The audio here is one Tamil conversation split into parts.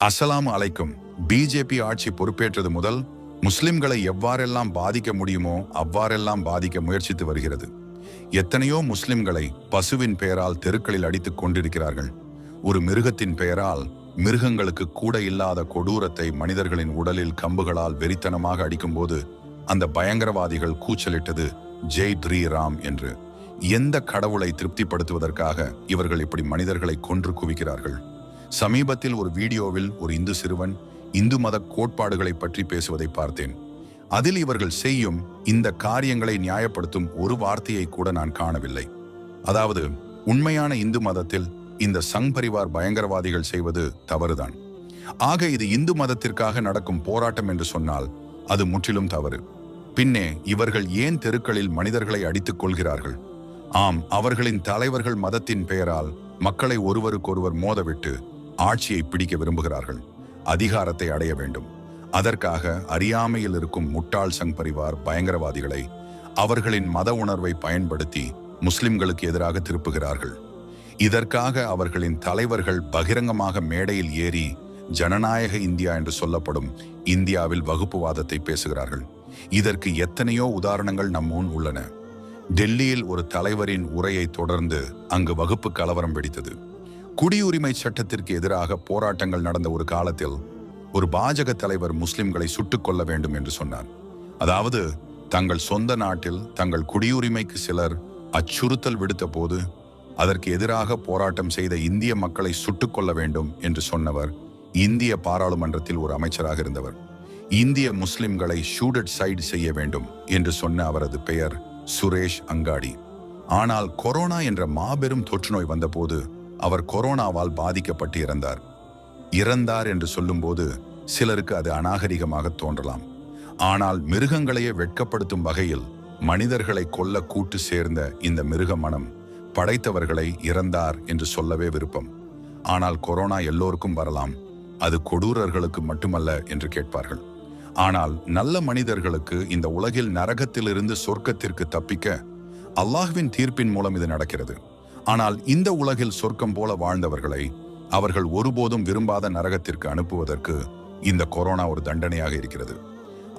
அசலாம் அலைக்கும். பிஜேபி ஆட்சி பொறுப்பேற்றது முதல் முஸ்லிம்களை எவ்வாறெல்லாம் பாதிக்க முடியுமோ அவ்வாறெல்லாம் பாதிக்க முயற்சித்து வருகிறது. எத்தனையோ முஸ்லிம்களை பசுவின் பெயரால் தெருக்களில் அடித்துக் கொண்டிருக்கிறார்கள். ஒரு மிருகத்தின் பெயரால் மிருகங்களுக்கு கூட இல்லாத கொடூரத்தை மனிதர்களின் உடலில் கம்புகளால் வெறித்தனமாக அடிக்கும்போது அந்த பயங்கரவாதிகள் கூச்சலிட்டது ஜெய் த்ரீ ராம் என்று. எந்த கடவுளை திருப்திப்படுத்துவதற்காக இவர்கள் இப்படி மனிதர்களை கொன்று குவிக்கிறார்கள்? சமீபத்தில் ஒரு வீடியோவில் ஒரு இந்து சிறுவன் இந்து மத கோட்பாடுகளை பற்றி பேசுவதை பார்த்தேன். அதில் இவர்கள் செய்யும் இந்த காரியங்களை நியாயப்படுத்தும் ஒரு வார்த்தையை கூட நான் காணவில்லை. அதாவது உண்மையான இந்து மதத்தில் இந்த சங் பரிவார் பயங்கரவாதிகள் செய்வது தவறுதான். ஆக இது இந்து மதத்திற்காக நடக்கும் போராட்டம் என்று சொன்னால் அது முற்றிலும் தவறு. பின்னே இவர்கள் ஏன் தெருக்களில் மனிதர்களை அடித்துக் கொள்கிறார்கள்? ஆம் அவர்களின் தலைவர்கள் மதத்தின் பெயரால் மக்களை ஒருவருக்கொருவர் மோதவிட்டு ஆட்சியை பிடிக்க விரும்புகிறார்கள். அதிகாரத்தை அடைய வேண்டும். அதற்காக அறியாமையில் இருக்கும் முட்டாள் சங் பரிவார் பயங்கரவாதிகளை அவர்களின் மத உணர்வை பயன்படுத்தி முஸ்லிம்களுக்கு எதிராக திருப்புகிறார்கள். இதற்காக அவர்களின் தலைவர்கள் பகிரங்கமாக மேடையில் ஏறி ஜனநாயக இந்தியா என்று சொல்லப்படும் இந்தியாவில் வகுப்புவாதத்தை பேசுகிறார்கள். இதற்கு எத்தனையோ உதாரணங்கள் நம் முன் உள்ளன. டெல்லியில் ஒரு தலைவரின் உரையை தொடர்ந்து அங்கு வகுப்பு கலவரம் வெடித்தது. குடியுரிமை சட்டத்திற்கு எதிராக போராட்டங்கள் நடந்த ஒரு காலத்தில் ஒரு பாஜக தலைவர் முஸ்லிம்களை சுட்டுக் கொள்ள வேண்டும் என்று சொன்னார். அதாவது தங்கள் சொந்த நாட்டில் தங்கள் குடியுரிமைக்கு சிலர் அச்சுறுத்தல் விடுத்த போது அதற்கு எதிராக போராட்டம் செய்த இந்திய மக்களை சுட்டுக் கொள்ள வேண்டும் என்று சொன்னவர் இந்திய பாராளுமன்றத்தில் ஒரு அமைச்சராக இருந்தவர். இந்திய முஸ்லிம்களை ஷூடட் சைடு செய்ய வேண்டும் என்று சொன்ன அவரது பெயர் சுரேஷ் அங்காடி. ஆனால் கொரோனா என்ற மாபெரும் தொற்றுநோய் வந்தபோது அவர் கொரோனாவால் பாதிக்கப்பட்டு இறந்தார் இறந்தார் என்று சொல்லும்போது சிலருக்கு அது அநாகரிகமாக தோன்றலாம். ஆனால் மிருகங்களையே வெட்கப்படுத்தும் வகையில் மனிதர்களை கொல்ல கூட்டு சேர்ந்த இந்த மிருக மனம் படைத்தவர்களை இறந்தார் என்று சொல்லவே விருப்பம். ஆனால் கொரோனா எல்லோருக்கும் வரலாம். அது கொடூரர்களுக்கு மட்டுமல்ல என்று கேட்பார்கள். ஆனால் நல்ல மனிதர்களுக்கு இந்த உலகில் நரகத்திலிருந்து சொர்க்கத்திற்கு தப்பிக்க அல்லாஹ்வின் தீர்ப்பின் மூலம் இது நடக்கிறது. ஆனால் இந்த உலகில் சொர்க்கம் போல வாழ்ந்தவர்களை அவர்கள் ஒருபோதும் விரும்பாத நரகத்திற்கு அனுப்புவதற்கு இந்த கொரோனா ஒரு தண்டனையாக இருக்கிறது.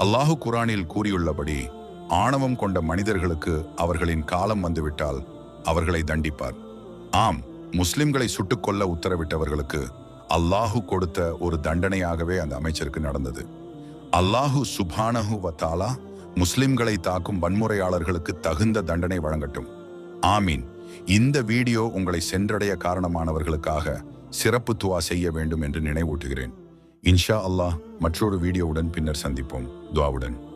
அல்லாஹு குரானில் கூறியுள்ளபடி ஆணவம் கொண்ட மனிதர்களுக்கு அவர்களின் காலம் வந்துவிட்டால் அவர்களை தண்டிப்பார். ஆம் முஸ்லிம்களை சுட்டுக்கொள்ள உத்தரவிட்டவர்களுக்கு அல்லாஹு கொடுத்த ஒரு தண்டனையாகவே அந்த அமைச்சருக்கு நடந்தது. அல்லாஹு சுபானஹு வத்தாலா முஸ்லிம்களை தாக்கும் வன்முறையாளர்களுக்கு தகுந்த தண்டனை வழங்கட்டும். ஆமீன். இந்த வீடியோ உங்களை சென்றடைய காரணமானவர்களுக்காக சிறப்பு துவா செய்ய வேண்டும் என்று நினைவூட்டுகிறேன். இன்ஷா அல்லாஹ் மற்றொரு வீடியோவுடன் பின்னர் சந்திப்போம். துவாவுடன்.